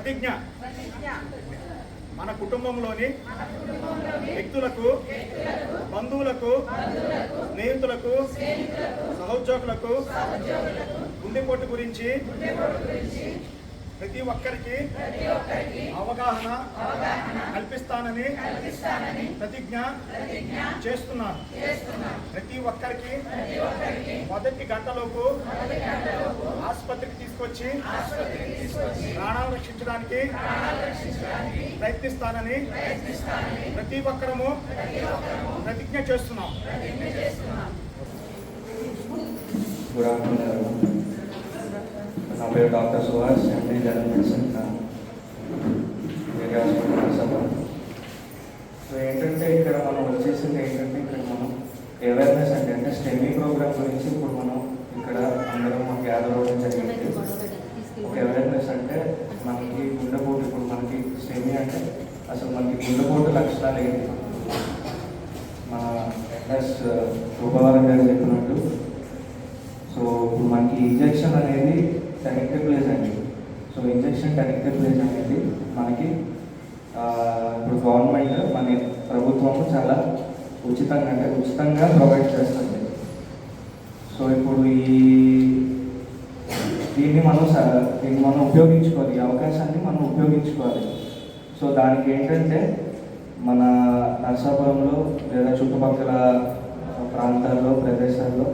ప్రతిజ్ఞ. మన కుటుంబంలోని వ్యక్తులకు బంధువులకు స్నేహితులకు సహోద్యోగులకు గుండెపోటు గురించి ప్రతి ఒక్కరికి అవగాహన కల్పిస్తానని ప్రతిజ్ఞ చేస్తున్నాను. ప్రతి ఒక్కరికి మొదటి గంటలోపు ఆసుపత్రికి తీసుకొచ్చి ప్రాణాలు రక్షించడానికి ప్రయత్నిస్తానని ప్రతి ఒక్కరము ప్రతిజ్ఞ చేస్తున్నాం. గుడ్ ఆఫ్టర్నూన్ నా పేరు doctor Suhas MD general medicine area hospital so ఏంటంటే ఇక్కడ మనం వచ్చేసింది ఏంటంటే ఇక్కడ మనం అవేర్నెస్ అంటే అంటే స్టెమింగ్ ప్రోగ్రామ్ గురించి ఇప్పుడు మనం ఇక్కడ అందరం మనకి గ్యాదర్ అవ్వడం జరిగింది. ఒక అవేర్నెస్ అంటే మనకి గుండెపోటు ఇప్పుడు మనకి స్టెమీ అంటే అసలు మనకి గుండెపోటు లక్షణాలు ఏంటి? మన ఎన్ఎస్ రూపా గారు చెప్పినట్టు సో ఇప్పుడు మనకి ఇంజెక్షన్ అనేది టెనెక్టిప్లేజ్ అండి ఎడ్యుకేషన్ కనెక్టెడ్ ప్లేస్ అనేది మనకి ఇప్పుడు గవర్నమెంట్ మన ప్రభుత్వము చాలా ఉచితంగా అంటే ఉచితంగా ప్రొవైడ్ చేస్తుంది. సో ఇప్పుడు ఈ దీన్ని మనం దీన్ని మనం ఉపయోగించుకోవాలి. ఈ అవకాశాన్ని మనం ఉపయోగించుకోవాలి. సో దానికి ఏంటంటే మన నర్సాపురంలో లేదా చుట్టుపక్కల ప్రాంతాల్లో ప్రదేశాల్లో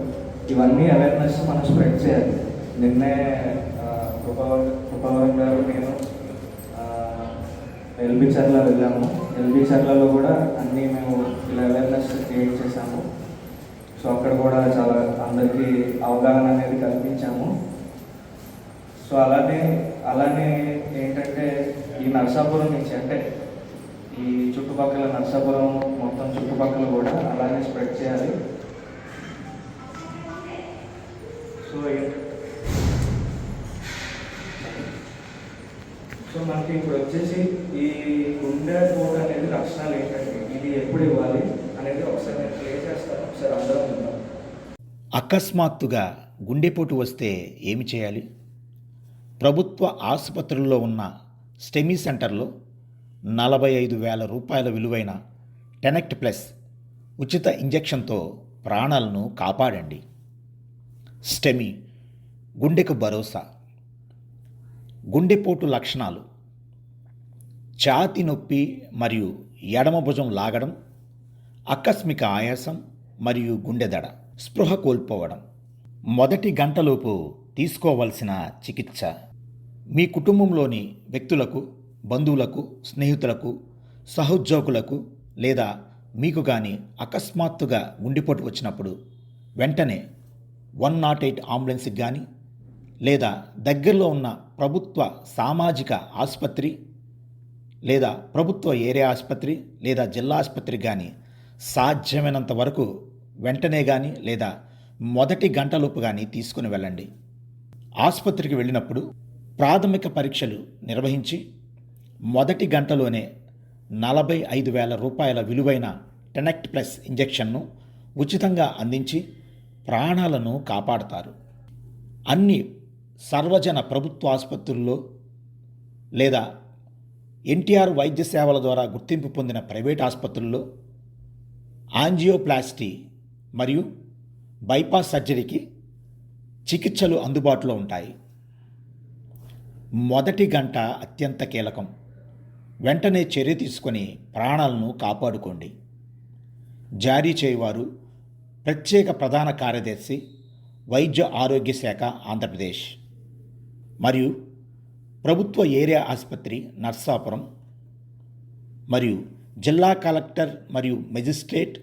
ఇవన్నీ అవేర్నెస్ మనం స్ప్రెడ్ చేయాలి. నిన్నే ఆ, పవన్ గారు నేను ఎల్బి చర్ల వెళ్ళాము. ఎల్బి చర్లలో కూడా అన్నీ మేము ఇలా అవేర్నెస్ క్రియేట్ చేశాము. సో అక్కడ కూడా చాలా అందరికీ అవగాహన అనేది కల్పించాము. సో అలానే అలానే ఏంటంటే ఈ నర్సాపురం నుంచి అంటే ఈ చుట్టుపక్కల నర్సాపురం మొత్తం చుట్టుపక్కల కూడా అలానే స్ప్రెడ్ చేయాలి. సో ఏంటంటే సో మనకి ఇప్పుడు వచ్చేసి ఈ గుండె పోటు అనేది లక్షణాలు ఏంటంటే ఇది ఎప్పుడు ఇవ్వాలి అనేది ఒకసారి నేను ప్లే చేస్తాను ఒకసారి అందరం ఉందాం అకస్మాత్తుగా గుండెపోటు వస్తే ఏమి చేయాలి? ప్రభుత్వ ఆసుపత్రుల్లో ఉన్న స్టెమీ సెంటర్లో నలభై ఐదు వేల రూపాయల విలువైన టెనెక్ట్ ప్లస్ ఉచిత ఇంజెక్షన్తో ప్రాణాలను కాపాడండి. స్టెమీ గుండెకు భరోసా. గుండెపోటు లక్షణాలు. ఛాతి నొప్పి మరియు ఎడమ భుజం లాగడం ఆకస్మిక ఆయాసం మరియు గుండెదడ స్పృహ కోల్పోవడం. మొదటి గంటలోపు తీసుకోవలసిన చికిత్స. మీ కుటుంబంలోని వ్యక్తులకు బంధువులకు స్నేహితులకు సహోద్యోగులకు లేదా మీకు కానీ అకస్మాత్తుగా గుండెపోటు వచ్చినప్పుడు వెంటనే వన్ నాట్ ఎయిట్ అంబులెన్స్కి కానీ లేదా దగ్గరలో ఉన్న ప్రభుత్వ సామాజిక ఆసుపత్రి లేదా ప్రభుత్వ ఏరియా ఆసుపత్రి లేదా జిల్లా ఆసుపత్రి కానీ సాధ్యమైనంత వరకు వెంటనే కానీ లేదా మొదటి గంటలోపు కానీ తీసుకుని వెళ్ళండి. ఆసుపత్రికి వెళ్ళినప్పుడు ప్రాథమిక పరీక్షలు నిర్వహించి మొదటి గంటలోనే నలభై ఐదు వేల రూపాయల విలువైన టెనెక్ట్ ప్లస్ ఇంజెక్షన్ను ఉచితంగా అందించి ప్రాణాలను కాపాడతారు. అన్ని సర్వజన ప్రభుత్వ ఆసుపత్రుల్లో లేదా ఎన్టీఆర్ వైద్య సేవల ద్వారా గుర్తింపు పొందిన ప్రైవేట్ ఆసుపత్రుల్లో ఆంజియోప్లాస్టీ మరియు బైపాస్ సర్జరీకి చికిత్సలు అందుబాటులో ఉంటాయి. మొదటి గంట అత్యంత కీలకం. వెంటనే చర్య తీసుకొని ప్రాణాలను కాపాడుకోండి. జారీ చేయవారు ప్రత్యేక ప్రధాన కార్యదర్శి వైద్య ఆరోగ్య శాఖ ఆంధ్రప్రదేశ్. మరియు ప్రభుత్వ ఏరియా ఆసుపత్రి నర్సాపురం మరియు జిల్లా కలెక్టర్ మరియు మెజిస్ట్రేట్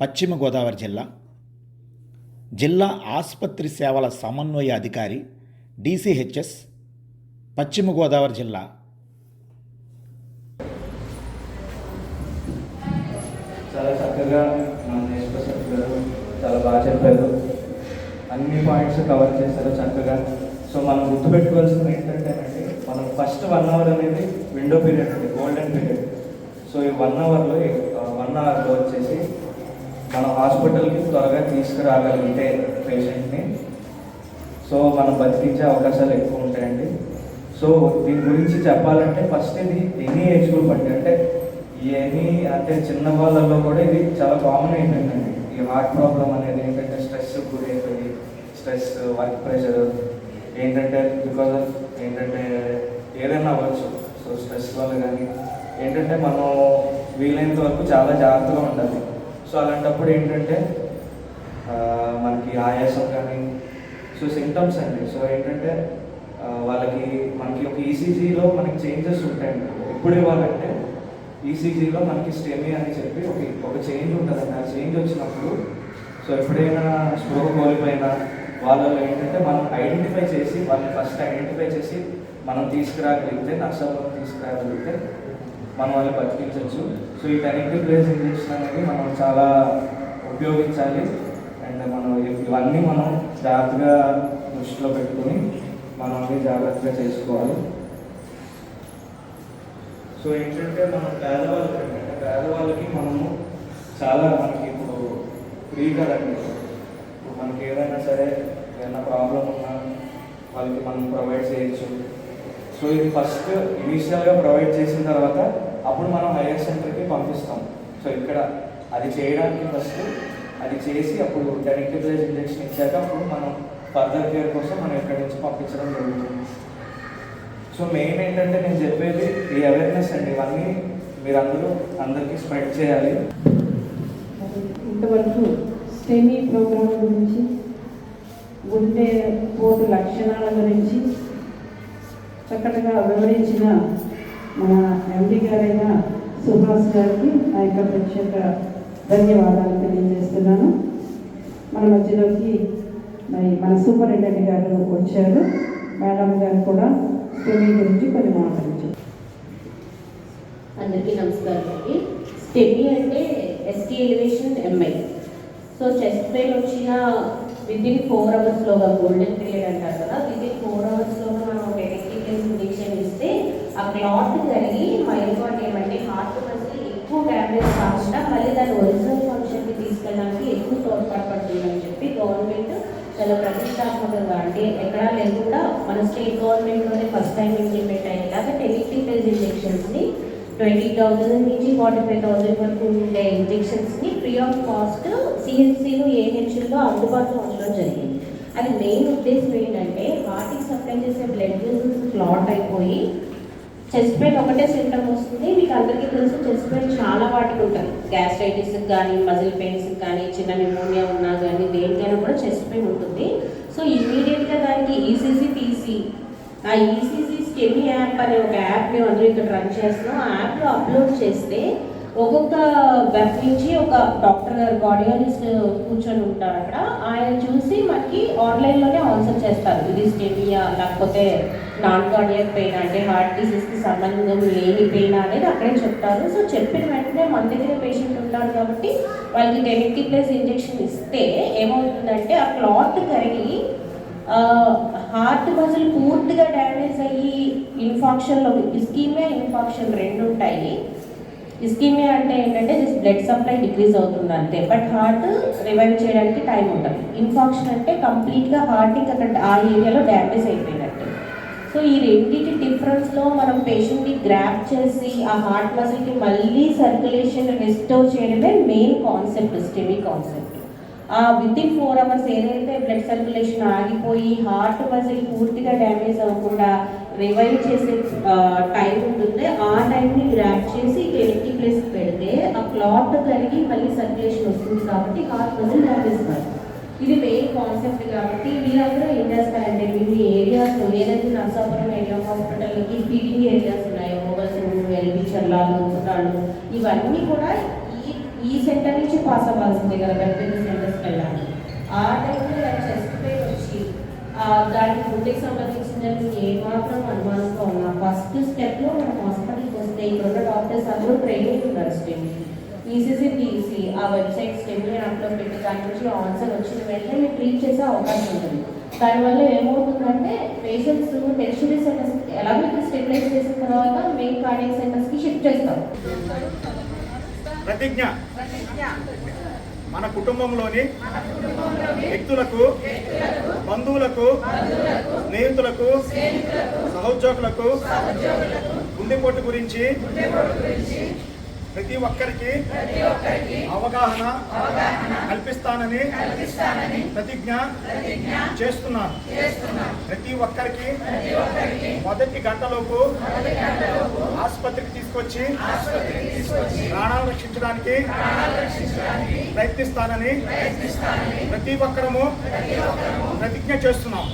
పశ్చిమ గోదావరి జిల్లా జిల్లా ఆసుపత్రి సేవల సమన్వయ అధికారి డిసిహెచ్ఎస్ పశ్చిమ గోదావరి జిల్లా. చాలా చక్కగా మన చాలా బాగా చెప్పారు. అన్ని పాయింట్స్ కవర్ చేశారు చక్కగా. సో మనం గుర్తుపెట్టుకోవాల్సింది ఏంటంటే అండి మనం ఫస్ట్ వన్ అవర్ అనేది విండో పీరియడ్ అండి గోల్డెన్ పీరియడ్ సో ఈ వన్ అవర్లో వన్ అవర్లో వచ్చేసి మనం హాస్పిటల్కి త్వరగా తీసుకురాగలిగితే పేషెంట్ని సో మనం బతికించే అవకాశాలు ఎక్కువ ఉంటాయండి. సో దీని గురించి చెప్పాలంటే ఫస్ట్ ఇది ఎనీ ఏజ్ గ్రూప్ అండి. అంటే ఎనీ అంటే చిన్న వాళ్ళల్లో కూడా ఇది చాలా కామన్ అయిపోయిందండి ఈ హార్ట్ ప్రాబ్లం అనేది ఏంటంటే స్ట్రెస్ వర్క్ ప్రెషర్ ఏంటంటే బికాజ్ ఆఫ్ ఏంటంటే ఏదైనా అవ్వచ్చు. సో స్ట్రెస్ వల్ల కానీ ఏంటంటే మనం వీలైనంత వరకు చాలా జాగ్రత్తగా ఉండాలి. సో అలాంటప్పుడు ఏంటంటే మనకి ఆయాసం కానీ సో సిమ్టమ్స్ అండి. సో ఏంటంటే వాళ్ళకి మనకి ఒక ఈసీజీలో మనకి చేంజెస్ ఉంటాయండి. ఎప్పుడు ఇవ్వాలంటే ఈసీజీలో మనకి స్టెమీ అని చెప్పి ఒక ఒక చేంజ్ ఉంటుందండి. ఆ చేంజ్ వచ్చినప్పుడు సో ఎప్పుడైనా స్ట్రోక్ కోల్పోయినా వాళ్ళలో ఏంటంటే మనం ఐడెంటిఫై చేసి వాళ్ళని ఫస్ట్ ఐడెంటిఫై చేసి మనం తీసుకురాగలిగితే నర్సంలో తీసుకురాగలిగితే మనం వాళ్ళని బతికించవచ్చు. సో ఈ కనెక్టివ్ ప్లేస్ ఇంజెక్షన్ అనేది మనం చాలా ఉపయోగించాలి. అండ్ మనం ఇవన్నీ మనం జాగ్రత్తగా దృష్టిలో పెట్టుకొని మనం అన్ని జాగ్రత్తగా చేసుకోవాలి. సో ఏంటంటే మనం పేదవాళ్ళకి ఏంటంటే పేదవాళ్ళకి మనము చాలా మనకి ఇప్పుడు ఫ్రీగా రండి. ఇప్పుడు మనకి ఏదైనా సరే ఏదైనా ప్రాబ్లం ఉన్నా వాళ్ళకి మనం ప్రొవైడ్ చేయొచ్చు. సో ఇది ఫస్ట్ ఇనీషియల్గా ప్రొవైడ్ చేసిన తర్వాత అప్పుడు మనం హైయర్ సెంటర్కి పంపిస్తాం. సో ఇక్కడ అది చేయడానికి ఫస్ట్ అది చేసి అప్పుడు టెనిక్టిప్లైజ్ ఇంజెక్షన్ ఇచ్చాక అప్పుడు మనం ఫర్దర్ కేర్ కోసం మనం ఎక్కడి నుంచి పంపించడం జరుగుతుంది. సో మెయిన్ ఏంటంటే నేను చెప్పేది ఈ అవేర్నెస్ అండి. ఇవన్నీ మీరందరూ అందరికీ స్ప్రెడ్ చేయాలి. ఇంతవరకు స్టెమీ ప్రోగ్రామ్ గురించి గుండె పోటు లక్షణాల గురించి చక్కగా వివరించిన మన ఎండి గారైన సుభాష్ గారికి నా యొక్క ప్రత్యేక ధన్యవాదాలు తెలియజేస్తున్నాను. మన మధ్యలోకి మరి మన సూపరింటెండెంట్ గారు వచ్చారు. మేడం గారు కూడా స్టెమీ గురించి కొన్ని మాటలు అందరికీ నమస్కారం అండి. స్టెమీ అంటే ST elevation MI so chest pain వచ్చిన విత్ ఇన్ ఫోర్ అవర్స్లోగా గోల్డెన్ పీరియడ్ అంటారు కదా విత్ ఇన్ ఫోర్ అవర్స్లోగా మనం ఒక ఎలక్ట్రికల్ ఇంజెక్షన్ ఇస్తే ఆ క్లాట్ కలిగి మైల్పాట్ ఏమంటే హార్ట్ మసిల్ ఎక్కువ డ్యామేజ్ కాకుండా మళ్ళీ దాని ఒరిజినల్ ఫంక్షన్కి తీసుకెళ్ళడానికి ఎక్కువ తోడ్పడుతుందని చెప్పి గవర్నమెంట్ చాలా ప్రతిష్టాత్మకంగా అంటే ఎక్కడా లేకుండా మన స్టేట్ గవర్నమెంట్లోనే ఫస్ట్ టైం ఇంప్లిమెంట్ అయ్యేలాగా టెలిక్టికల్ ఇంజెక్షన్స్ని ట్వంటీ థౌజండ్ నుంచి ఫార్టీ ఫైవ్ థౌజండ్ వరకు ఉండే ఇంజెక్షన్స్ని ఫ్రీ ఆఫ్ కాస్ట్ సిఎన్సీలు ఏహెచ్లో అందుబాటులో ఉండడం జరిగింది. అది మెయిన్ ఉద్దేశం ఏంటంటే హార్ట్కి సప్లై చేసే బ్లడ్ వెసల్స్ క్లాట్ అయిపోయి చెస్ట్ పెయిన్ ఒకటే సిమ్టమ్ వస్తుంది. మీకు అందరికీ తెలుసు చెస్ట్ పెయిన్ చాలా వాటికి ఉంటుంది గ్యాస్ట్రైటిస్ కానీ మజిల్ పెయిన్స్ కానీ చిన్న న్యూమోనియా ఉన్నా కానీ దేనికైనా కూడా చెస్ట్ పెయిన్ ఉంటుంది. సో ఇమీడియట్గా దానికి ఈసీసీ తీసి ఆ ఈసీసీ స్కిమ్ యాప్ అనే ఒక యాప్ మేము అందరూ ఇక్కడ రన్ చేస్తున్నాం. ఆ యాప్లో అప్లోడ్ చేస్తే ఒక్కొక్క వెబ్ నుంచి ఒక డాక్టర్ గారు కార్డియాలజిస్ట్ కూర్చొని ఉంటారు అక్కడ. ఆయన చూసి మనకి ఆన్లైన్లోనే ఆన్సర్ చేస్తారు. ఇది స్టెమియా లేకపోతే నాన్ కార్డియక్ పెయిన్ అంటే హార్ట్ డిసీజ్కి సంబంధం లేని పెయిన్ అనేది అక్కడే చెప్తారు. సో చెప్పిన వెంటనే మన దగ్గర పేషెంట్ ఉంటారు కాబట్టి వాళ్ళకి టెనిటీ ప్లస్ ఇంజెక్షన్ ఇస్తే ఏమవుతుందంటే ఆ క్లాత్ కరిగి హార్ట్ మజిల్ పూర్తిగా డ్యామేజ్ అయ్యి ఇన్ఫాక్షన్లో ఇస్కీమియా ఇన్ఫాక్షన్ రెండు ఉంటాయి. ఇస్కీమియా అంటే ఏంటంటే జస్ట్ బ్లడ్ సప్లై డిక్రీజ్ అవుతుంది అంతే. బట్ హార్ట్ రివైవ్ చేయడానికి టైం ఉంటుంది. ఇన్ఫాక్షన్ అంటే కంప్లీట్గా హార్ట్ ఇంకా అక్కడ ఆ ఏరియాలో డ్యామేజ్ అయిపోయినట్టు. సో ఈ రెండింటి డిఫరెన్స్లో మనం పేషెంట్ని గ్రాప్ చేసి ఆ హార్ట్ మజిల్కి మళ్ళీ సర్క్యులేషన్ రెస్టోర్ చేయడమే మెయిన్ కాన్సెప్ట్ స్టెమీ కాన్సెప్ట్ ఆ విత్ ఇన్ ఫోర్ అవర్స్ ఏదైతే బ్లడ్ సర్క్యులేషన్ ఆగిపోయి హార్ట్ మజిల్ పూర్తిగా డ్యామేజ్ అవ్వకుండా రివైవ్ చేసే టైం ఉంటుంది. ఆ టైంని గ్రాప్ చేసి టెలిటీ ప్లేస్ పెడితే ఆ క్లాట్ కలిగి మళ్ళీ సర్క్యులేషన్ వస్తుంది కాబట్టి హార్ట్ మజిల్ డ్యామేజ్ కాదు. ఇది మెయిన్ కాన్సెప్ట్ కాబట్టి వీళ్ళందరూ ఏం చేస్తారంటే మీ ఏరియాస్ ఏదైతే నర్సాపురం ఏరియా హాస్పిటల్కి ఫీడింగ్ ఏరియాస్ ఉన్నాయో ఓవల్సింగ్ ఎల్బి చల్లాలు ఇవన్నీ కూడా ఈ ఈ సెంటర్ పాస్ అవ్వాల్సిందే కదా పెద్ద సెంటర్స్కి వెళ్ళాలి. ఆ టైంలో ఇలా చెస్ట్ పెయిన్ వచ్చి దానికి గుండెకి సంబంధించిన ఏమాత్రం అనుమానంగా ఉన్నా ఫస్ట్ స్టెప్లో మనం హాస్పిటల్కి వస్తే ఇక్కడ ఉన్న డాక్టర్స్ అందరూ ట్రైనింగ్ ఉన్నారు స్టేట్ ఈసీసీ తీసి ఆ వెబ్సైట్ స్టెమ్ యాప్లో పెట్టి దాని నుంచి ఆన్సర్ వచ్చిన వెంటనే మీరు ట్రీట్ చేసే అవకాశం ఉంటుంది. దానివల్ల ఏమవుతుందంటే పేషెంట్స్ టెరిషరీ సెంటర్స్ ఎలాగో ఇక్కడ స్టెబిలైజ్ చేసిన తర్వాత మెయిన్ కార్డియక్ సెంటర్స్కి షిఫ్ట్ చేస్తాం ప్రతిజ్ఞ. మన కుటుంబంలోని వ్యక్తులకు బంధువులకు స్నేహితులకు సహోద్యోగులకు గుండెపోటు గురించి ప్రతి ఒక్కరికి అవగాహన కల్పిస్తానని ప్రతిజ్ఞ చేస్తున్నాను. ప్రతి ఒక్కరికి మొదటి గంటలోపు ఆసుపత్రికి తీసుకొచ్చి ప్రాణాలు రక్షించడానికి ప్రయత్నిస్తానని ప్రతి ఒక్కరము ప్రతిజ్ఞ చేస్తున్నాం.